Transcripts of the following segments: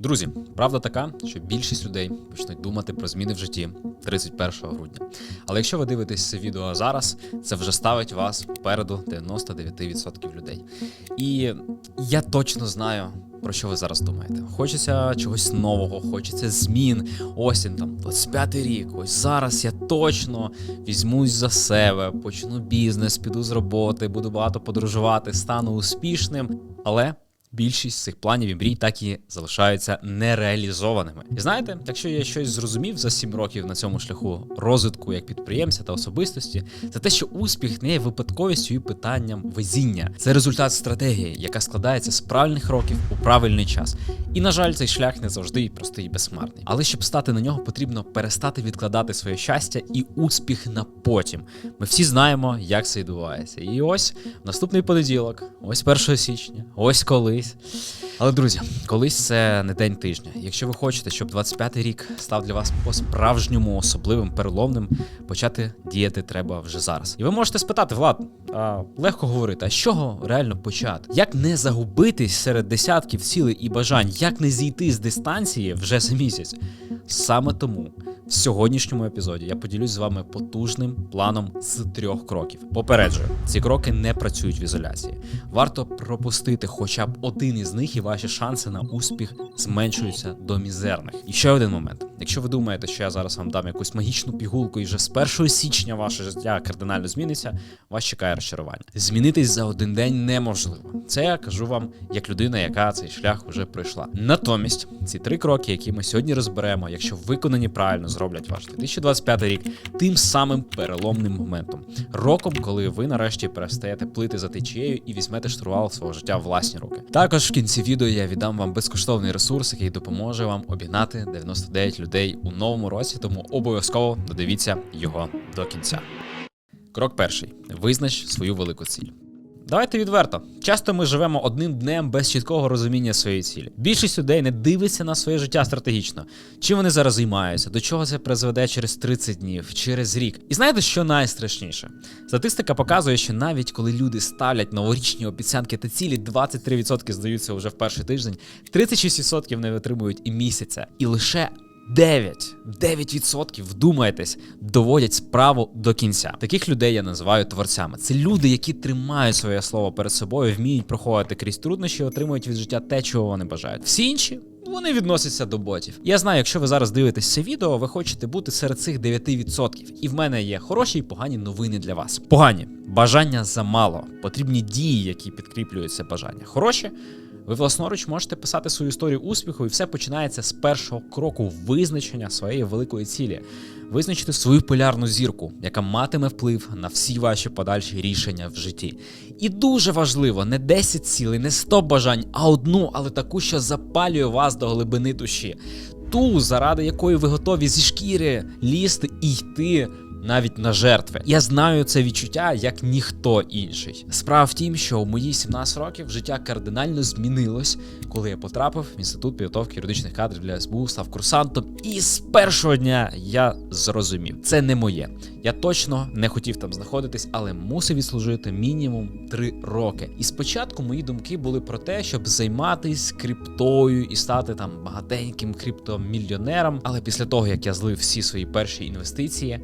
Друзі, правда така, що більшість людей почнуть думати про зміни в житті 31 грудня. Але якщо ви дивитесь це відео зараз, це вже ставить вас попереду 99% людей. І я точно знаю. Про що ви зараз думаєте? Хочеться чогось нового, хочеться змін. Ось він там 25-й рік. Ось зараз я точно візьмусь за себе, почну бізнес, піду з роботи, буду багато подорожувати, стану успішним. Але більшість цих планів і мрій так і залишаються нереалізованими. І знаєте, якщо я щось зрозумів за 7 років на цьому шляху розвитку як підприємця та особистості, це те, що успіх не є випадковістю і питанням везіння. Це результат стратегії, яка складається з правильних років у правильний час. І на жаль, цей шлях не завжди простий і безсмертний. Але щоб стати на нього, потрібно перестати відкладати своє щастя і успіх на потім. Ми всі знаємо, як це відбувається. І ось наступний понеділок, ось 1 січня, ось колись. Але друзі, колись це не день тижня. Якщо ви хочете, щоб 25-й рік став для вас по-справжньому особливим, переломним, почати діяти треба вже зараз. І ви можете спитати, Влад, а, легко говорити, а з чого реально почати? Як не загубитись серед десятків цілей і бажань, як не зійти з дистанції вже за місяць? Саме тому в сьогоднішньому епізоді я поділюсь з вами потужним планом з трьох кроків. Попереджую, ці кроки не працюють в ізоляції. Варто пропустити хоча б один із них, і ваші шанси на успіх зменшуються до мізерних. І ще один момент: якщо ви думаєте, що я зараз вам дам якусь магічну пігулку, і вже з 1 січня ваше життя кардинально зміниться, вас чекає розчарування. Змінитись за один день неможливо. Це я кажу вам як людина, яка цей шлях вже пройшла. Натомість ці три кроки, які ми сьогодні розберемо, якщо виконані правильно, зроблять ваш 2025 рік тим самим переломним моментом, роком, коли ви нарешті перестаєте плити за течією і візьмете штурвал свого життя в власні руки. Також в кінці відео я віддам вам безкоштовний ресурс, який допоможе вам обігнати 99 людей у новому році, тому обов'язково додивіться його до кінця. Крок перший: визнач свою велику ціль. Давайте відверто. Часто ми живемо одним днем без чіткого розуміння своєї цілі. Більшість людей не дивиться на своє життя стратегічно. Чим вони зараз займаються, до чого це призведе через 30 днів, через рік. І знаєте, що найстрашніше? Статистика показує, що навіть коли люди ставлять новорічні обіцянки та цілі, 23% здаються вже в перший тиждень, 36% не витримують і місяця. І лише 9, 9% вдумайтесь, доводять справу до кінця. Таких людей я називаю творцями. Це люди, які тримають своє слово перед собою, вміють проходити крізь труднощі, отримують від життя те, чого вони бажають. Всі інші. Вони відносяться до ботів. Я знаю, якщо ви зараз дивитесь це відео, ви хочете бути серед цих 9%. І в мене є хороші і погані новини для вас. Погані бажання замало, потрібні дії, які підкріплюють це бажання. Хороші. Ви власноруч можете писати свою історію успіху, і все починається з першого кроку визначення своєї великої цілі, визначити свою полярну зірку, яка матиме вплив на всі ваші подальші рішення в житті. І дуже важливо, не 10 цілей, не 100 бажань, а одну, але таку, що запалює вас до глибини душі. Ту, заради якої ви готові зі шкіри лізти і йти навіть на жертви. Я знаю це відчуття як ніхто інший. Справа в тім, що у мої 17 років життя кардинально змінилось, коли я потрапив в інститут підготовки юридичних кадрів для СБУ, став курсантом, і з першого дня я зрозумів, це не моє. Я точно не хотів там знаходитись, але мусив відслужити мінімум 3 роки. І спочатку мої думки були про те, щоб займатися криптою і стати там багатеньким криптомільйонером. Але після того, як я злив всі свої перші інвестиції,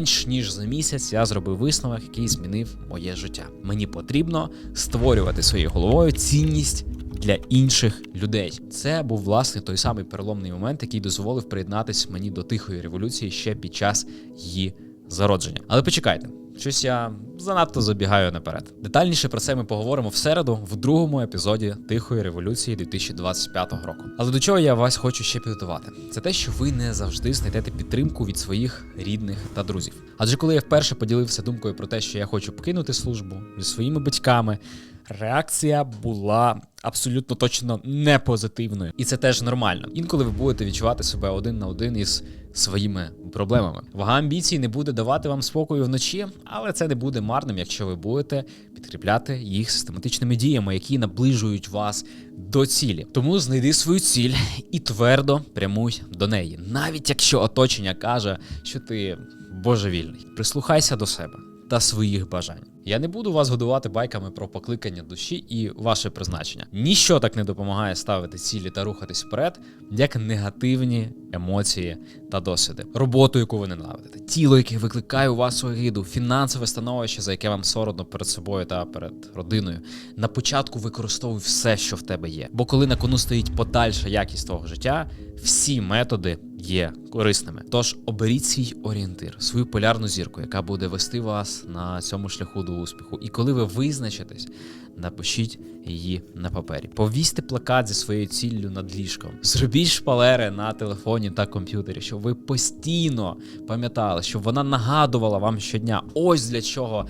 менш ніж за місяць я зробив висновок, який змінив моє життя. Мені потрібно створювати своєю головою цінність. Для інших людей це був власне той самий переломний момент, який дозволив приєднатися мені до тихої революції ще під час її зародження. Але почекайте, щось я занадто забігаю наперед. Детальніше про це ми поговоримо в середу, в другому епізоді Тихої революції 2025 року. Але до чого я вас хочу ще підготувати? Це те, що ви не завжди знайдете підтримку від своїх рідних та друзів. Адже коли я вперше поділився думкою про те, що я хочу покинути службу зі своїми батьками. Реакція була абсолютно точно не позитивною, і це теж нормально. Інколи ви будете відчувати себе один на один із своїми проблемами. Вага амбіцій не буде давати вам спокою вночі, але це не буде марним, якщо ви будете підкріпляти їх систематичними діями, які наближують вас до цілі. Тому знайди свою ціль і твердо прямуй до неї, навіть якщо оточення каже, що ти божевільний. Прислухайся до себе. Та своїх бажань. Я не буду вас годувати байками про покликання душі і ваше призначення. Ніщо так не допомагає ставити цілі та рухатись вперед, як негативні емоції та досвіди, роботу, яку ви ненавидите, тіло, яке викликає у вас огиду, фінансове становище, за яке вам соромно перед собою та перед родиною. На початку використовуй все, що в тебе є. Бо коли на кону стоїть подальша якість твого життя, всі методи є корисними. Тож оберіть свій орієнтир, свою полярну зірку, яка буде вести вас на цьому шляху до успіху. І коли ви визначитесь, напишіть її на папері. Повісьте плакат зі своєю ціллю над ліжком. Зробіть шпалери на телефоні та комп'ютері, щоб ви постійно пам'ятали, щоб вона нагадувала вам щодня. Ось для чого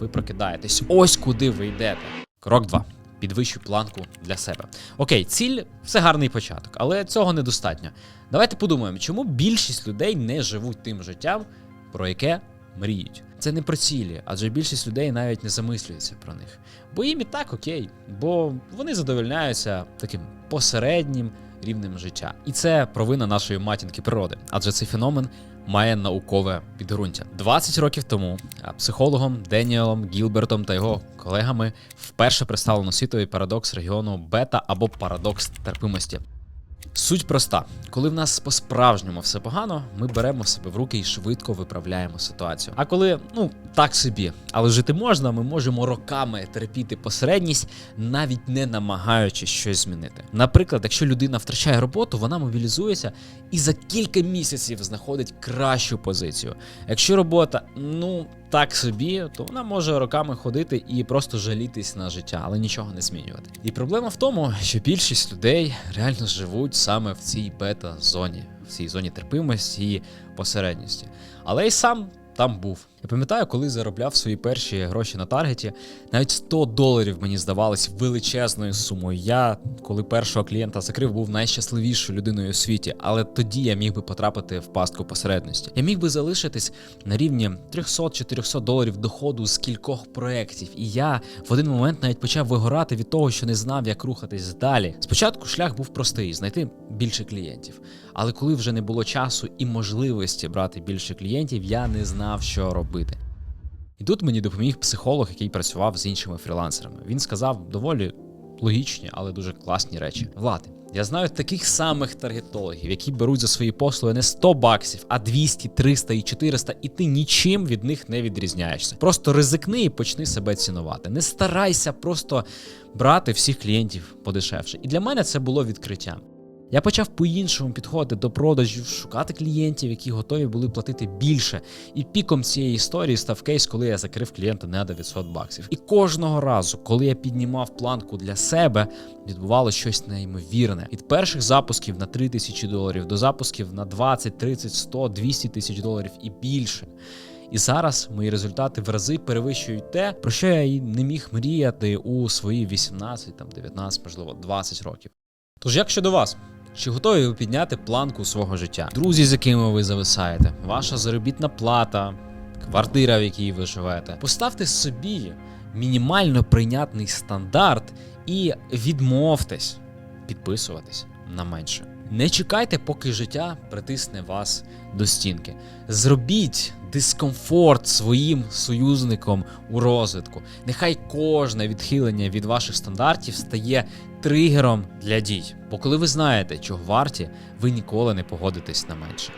ви прокидаєтесь, ось куди ви йдете. Крок 2. Підвищуй планку для себе. Окей, ціль це гарний початок, але цього недостатньо. Давайте подумаємо, чому більшість людей не живуть тим життям, про яке мріють. Це не про цілі, адже більшість людей навіть не замислюється про них. Бо їм і так окей, бо вони задовольняються таким посереднім рівнем життя. І це провина нашої матінки природи, адже цей феномен має наукове підґрунтя. 20 років тому психологом Деніелом Гілбертом та його колегами вперше представлено світовий парадокс регіону бета або парадокс терпимості. Суть проста: коли в нас по-справжньому все погано, ми беремо себе в руки і швидко виправляємо ситуацію. А коли ну так собі, але жити можна, ми можемо роками терпіти посередність, навіть не намагаючись щось змінити. Наприклад, якщо людина втрачає роботу, вона мобілізується і за кілька місяців знаходить кращу позицію. Якщо робота, ну так собі, то вона може роками ходити і просто жалітись на життя, але нічого не змінювати. І проблема в тому, що більшість людей реально живуть саме в цій бета-зоні, в цій зоні терпимості і посередності. Але й сам там був. Я пам'ятаю, коли заробляв свої перші гроші на таргеті, навіть 100 доларів мені здавалось величезною сумою. Я, коли першого клієнта закрив, був найщасливішою людиною у світі, але тоді я міг би потрапити в пастку посередності. Я міг би залишитись на рівні 300-400 доларів доходу з кількох проєктів. І я в один момент навіть почав вигорати від того, що не знав, як рухатись далі. Спочатку шлях був простий знайти більше клієнтів. Але коли вже не було часу і можливості брати більше клієнтів, я не знав, що робити. І тут мені допоміг психолог, який працював з іншими фрілансерами. Він сказав доволі логічні, але дуже класні речі. Влад, я знаю таких самих таргетологів, які беруть за свої послуги не 100 баксів, а 200, 300 і 400, і ти нічим від них не відрізняєшся. Просто ризикни і почни себе цінувати. Не старайся просто брати всіх клієнтів подешевше. І для мене це було відкриттям. Я почав по-іншому підходити до продажів, шукати клієнтів, які готові були платити більше. І піком цієї історії став кейс, коли я закрив клієнта на 900 баксів. І кожного разу, коли я піднімав планку для себе, відбувалося щось неймовірне. Від перших запусків на 3 тисячі доларів до запусків на 20, 30, 100, 200 тисяч доларів і більше. І зараз мої результати в рази перевищують те, про що я і не міг мріяти у свої 18, там 19, можливо, 20 років. Тож як щодо вас? Чи готові ви підняти планку свого життя? Друзі, з якими ви зависаєте, ваша заробітна плата, квартира, в якій ви живете. Поставте собі мінімально прийнятний стандарт і відмовтесь підписуватись на менше. Не чекайте, поки життя притисне вас до стінки. Зробіть дискомфорт своїм союзником у розвитку. Нехай кожне відхилення від ваших стандартів стає тригером для дій. Бо коли ви знаєте, чого варті, ви ніколи не погодитесь на менше.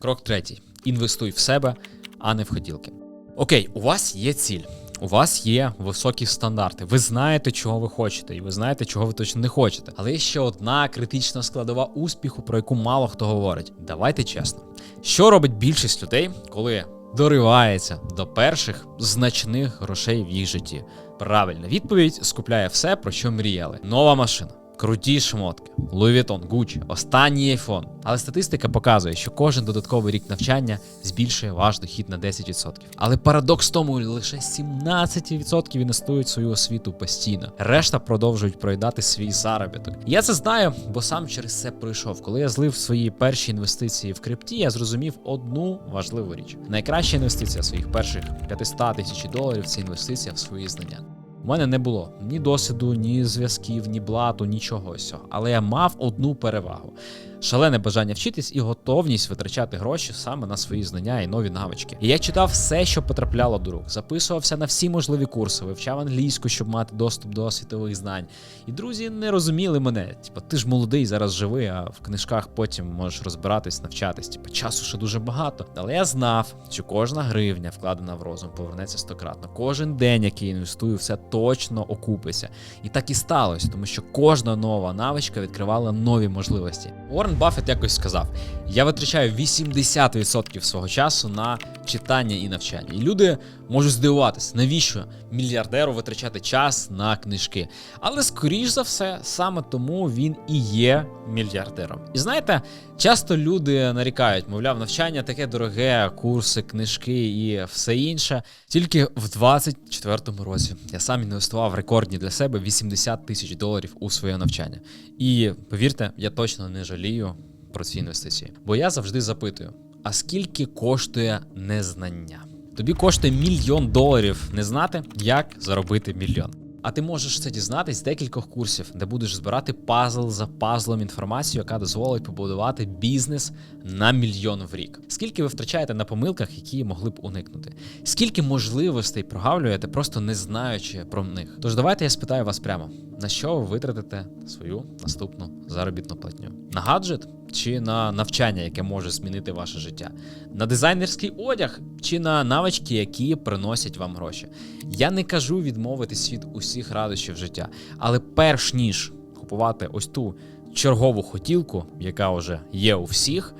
Крок третій: інвестуй в себе, а не в хотілки. Окей, у вас є ціль. У вас є високі стандарти. Ви знаєте, чого ви хочете, і ви знаєте, чого ви точно не хочете. Але є ще одна критична складова успіху, про яку мало хто говорить. Давайте чесно. Що робить більшість людей, коли доривається до перших значних грошей в їх житті? Правильна відповідь скупляє все, про що мріяли. Нова машина. Круті шмотки, Vuitton, Gucci, останній iPhone. Але статистика показує, що кожен додатковий рік навчання збільшує ваш дохід на 10%. Але парадокс в тому, лише 17% інвестують свою освіту постійно. Решта продовжують проїдати свій заробіток. Я це знаю, бо сам через це пройшов. Коли я злив свої перші інвестиції в крипті, я зрозумів одну важливу річ: найкраща інвестиція своїх перших 500 тисяч доларів це інвестиція в свої знання. У мене не було ні досвіду, ні зв'язків, ні блату, нічого цього. Але я мав одну перевагу. шалене бажання вчитись і готовність витрачати гроші саме на свої знання і нові навички. І я читав все, що потрапляло до рук, записувався на всі можливі курси, вивчав англійську, щоб мати доступ до світових знань. І друзі не розуміли мене. Типа, ти ж молодий, зараз живий, а в книжках потім можеш розбиратись, навчатись. Типа, часу ще дуже багато. Але я знав, що кожна гривня, вкладена в розум, повернеться стократно. Кожен день, який інвестую, все точно окупиться. І так і сталося, тому що кожна нова навичка відкривала нові можливості. Уоррен Баффет якось сказав: я витрачаю 80% свого часу на читання і навчання. І люди можуть здивуватися, навіщо мільярдеру витрачати час на книжки. Але скоріш за все, саме тому він і є мільярдером. І знаєте, часто люди нарікають, мовляв, навчання таке дороге, курси, книжки і все інше. Тільки в 24-му році я сам інвестував рекордні для себе 80 тисяч доларів у своє навчання. І повірте, я точно не жалію про ці інвестиції. Бо я завжди запитую: а скільки коштує незнання? Тобі коштує мільйон доларів не знати, як заробити мільйон. А ти можеш це дізнатись з декількох курсів, де будеш збирати пазл за пазлом інформацію, яка дозволить побудувати бізнес на мільйон в рік. Скільки ви втрачаєте на помилках, які могли б уникнути? Скільки можливостей прогавлюєте, просто не знаючи про них? Тож давайте я спитаю вас прямо: на що ви витратите свою наступну заробітну платню? На гаджет чи на навчання, яке може змінити ваше життя? На дизайнерський одяг чи на навички, які приносять вам гроші? Я не кажу відмовитись від усіх радощів життя, але перш ніж купувати ось ту чергову хотілку, яка вже є у всіх,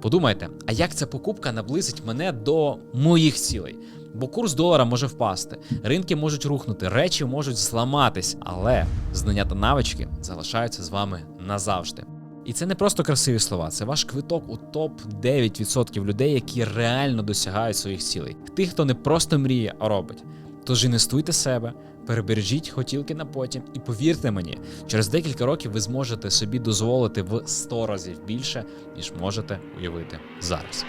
подумайте, а як ця покупка наблизить мене до моїх цілей? Бо курс долара може впасти, ринки можуть рухнути, речі можуть зламатись, але знання та навички залишаються з вами назавжди. І це не просто красиві слова, це ваш квиток у топ 9% людей, які реально досягають своїх цілей. Тих, хто не просто мріє, а робить. Тож інвестуйте себе, перебережіть хотілки на потім, і повірте мені, через декілька років ви зможете собі дозволити в 100 разів більше, ніж можете уявити зараз.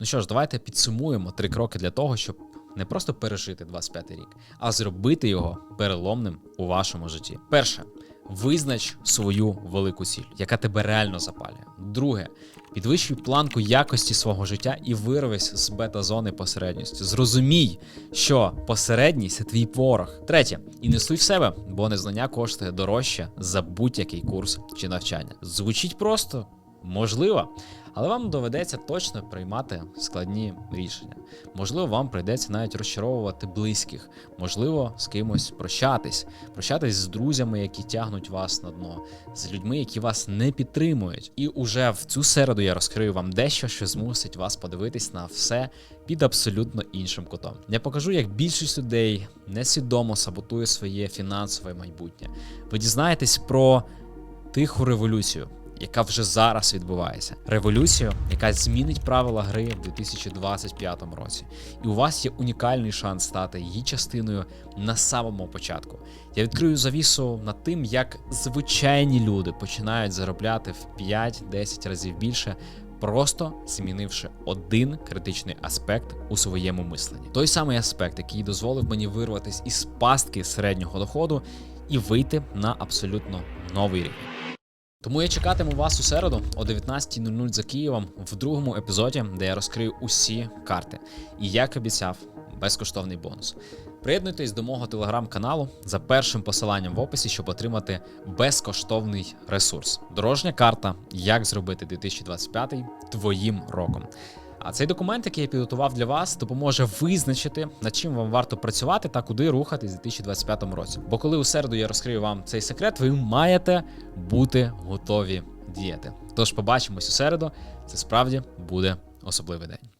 Ну що ж, давайте підсумуємо три кроки для того, щоб не просто пережити 25 рік, а зробити його переломним у вашому житті. Перше. Визнач свою велику ціль, яка тебе реально запалює. Друге, підвищуй планку якості свого життя і вирвись з бета-зони посередньості. Зрозумій, що посередність це твій ворог. Третє, інвестуй в себе, бо незнання коштує дорожче за будь-який курс чи навчання. Звучить просто. Можливо, але вам доведеться точно приймати складні рішення. Можливо, вам прийдеться навіть розчаровувати близьких, можливо, з кимось прощатись, прощатись з друзями, які тягнуть вас на дно, з людьми, які вас не підтримують. І уже в цю середу я розкрию вам дещо, що змусить вас подивитись на все під абсолютно іншим кутом. Я покажу, як більшість людей несвідомо саботує своє фінансове майбутнє. Ви дізнаєтесь про тиху революцію яка вже зараз відбувається. Революцію, яка змінить правила гри в 2025 році. І у вас є унікальний шанс стати її частиною на самому початку. Я відкрию завісу над тим, як звичайні люди починають заробляти в 5-10 разів більше. Просто змінивши один критичний аспект у своєму мисленні, той самий аспект, який дозволив мені вирватися із пастки середнього доходу і вийти на абсолютно новий рівень. Тому я чекатиму вас у середу о 19.00 за Києвом в другому епізоді, де я розкрию усі карти. І як обіцяв, безкоштовний бонус. Приєднуйтесь до мого телеграм-каналу за першим посиланням в описі, щоб отримати безкоштовний ресурс. Дорожня карта, як зробити 2025 твоїм роком. А цей документ, який я підготував для вас, допоможе визначити, над чим вам варто працювати та куди рухатись у 2025 році. Бо коли у середу я розкрию вам цей секрет, ви маєте бути готові діяти. Тож побачимось у середу. Це справді буде особливий день.